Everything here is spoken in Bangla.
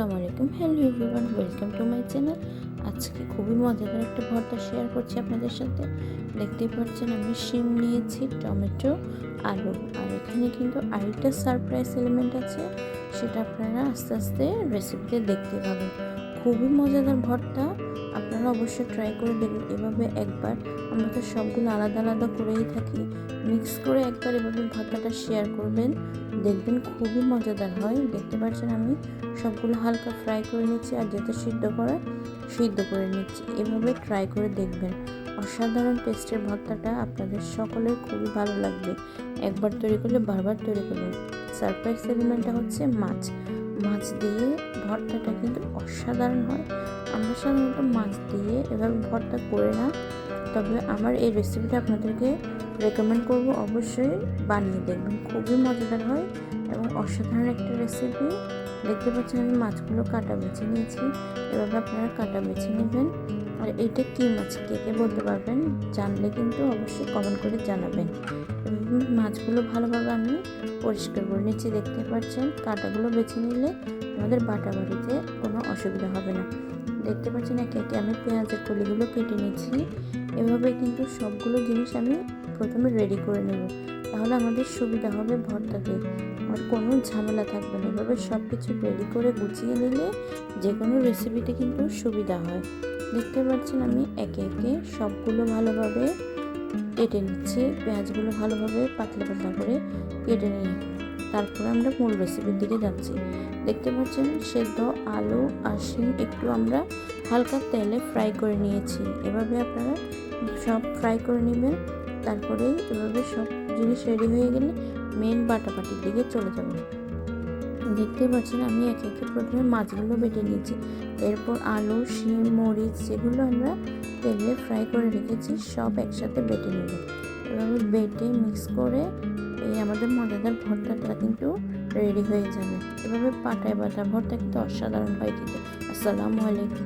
আসসালামু আলাইকুম। Hello everyone welcome to my channel আজকে খুবই মজাদার একটা ভর্তা শেয়ার করছি আপনাদের সাথে। দেখতেই পাচ্ছেন আমি শিম নিয়েছি, টমেটো, আলু। আর এখানে কিন্তু আরেকটা সারপ্রাইজ এলিমেন্ট আছে, সেটা আপনারা আস্তে আস্তে রেসিপিতে দেখতে পাবেন। খুবই মজাদার ভর্তা। আপনারা অবশ্যই ট্রাই করে দেখবেন এভাবে একবার আমরা তো সবগুলো আলাদা আলাদা করেই থাকি। মিক্স করে একবার এভাবে ভর্তাটা শেয়ার করবেন, দেখবেন খুবই মজাদার হয়। দেখতে পাচ্ছেন আমি সবগুলো হালকা ফ্রাই করে নিচ্ছি আর যেটা সিদ্ধ করা, সিদ্ধ করে নিচ্ছি। এভাবে ট্রাই করে দেখবেন। অসাধারণ টেস্টের ভর্তাটা আপনাদের সকলের খুবই ভালো লাগবে। একবার তৈরি করলে বারবার তৈরি করবেন। সারপ্রাইজ এলিমেন্টটা হচ্ছে মাছ। মাছ দিয়ে ভর্তাটা কিন্তু অসাধারণ হয়। আমরা সাধারণত মাছ দিয়ে এভাবে ভর্তা করে না। তবে আমার এই রেসিপিটা আপনাদেরকে রেকমেন্ড করব অবশ্যই। বানিয়ে দেখবেন, খুবই মজাদার হয় এবং অসাধারণ একটা রেসিপি দেখতে পাচ্ছেন আমি মাছগুলো কাটা বেছে নিয়েছি। এভাবে আপনারা কাটা বেছে নেবেন। আর এইটা কী মাছ, কে কে বলতে পারবেন জানলে কিন্তু অবশ্যই কমেন্ট করে জানাবেন। মাছগুলো ভালোভাবে আমি পরিষ্কার করে নিচ্ছি। দেখতে পাচ্ছেন, কাঁটাগুলো বেছে নিলে আমাদের বাটা বাড়িতে কোনো অসুবিধা হবে না। দেখতে পাচ্ছেন, একে একে আমি পেঁয়াজের কলিগুলো কেটে নিচ্ছি। এভাবে কিন্তু সবগুলো জিনিস আমি প্রথমে রেডি করে নেব। তাহলে আমাদের সুবিধা হবে ভর্তাতে। আর কোনো ঝামেলা থাকবে না। এভাবে সব কিছু রেডি করে গুছিয়ে নিলে যে কোনো রেসিপিতে কিন্তু সুবিধা হয়। দেখতে পাচ্ছেন, আমি একে একে সবগুলো ভালোভাবে কেটে নিচ্ছি। পেঁয়াজগুলো ভালোভাবে পাতলা পাতলা করে কেটে নিয়ে তারপরে আমরা মূল রেসিপির দিকে যাচ্ছি। দেখতে পাচ্ছেন, সেদ্ধ আলু আর শিম একটু আমরা হালকা তেলে ফ্রাই করে নিয়েছি। এভাবে আপনারা সব ফ্রাই করে নেবেন। তারপরে এভাবে সব জিনিস রেডি হয়ে গেলে মেন বাটাবাটির দিকে চলে যাবেন। দেখতে পাচ্ছেন, আমি একে একে প্রথমে মাছগুলো বেটে নিয়েছি। এরপর আলু, শিম, মরিচ, যেগুলো আমরা তেলে ফ্রাই করে রেখেছি, সব একসাথে বেটে নেব। এভাবে বেটে মিক্স করে এই আমাদের মজাদার ভর্তাটা কিন্তু রেডি হয়ে যাবে। এভাবে পাটায় বাটা ভর্তা কিন্তু অসাধারণ হয় কিন্তু আসসালামু আলাইকুম।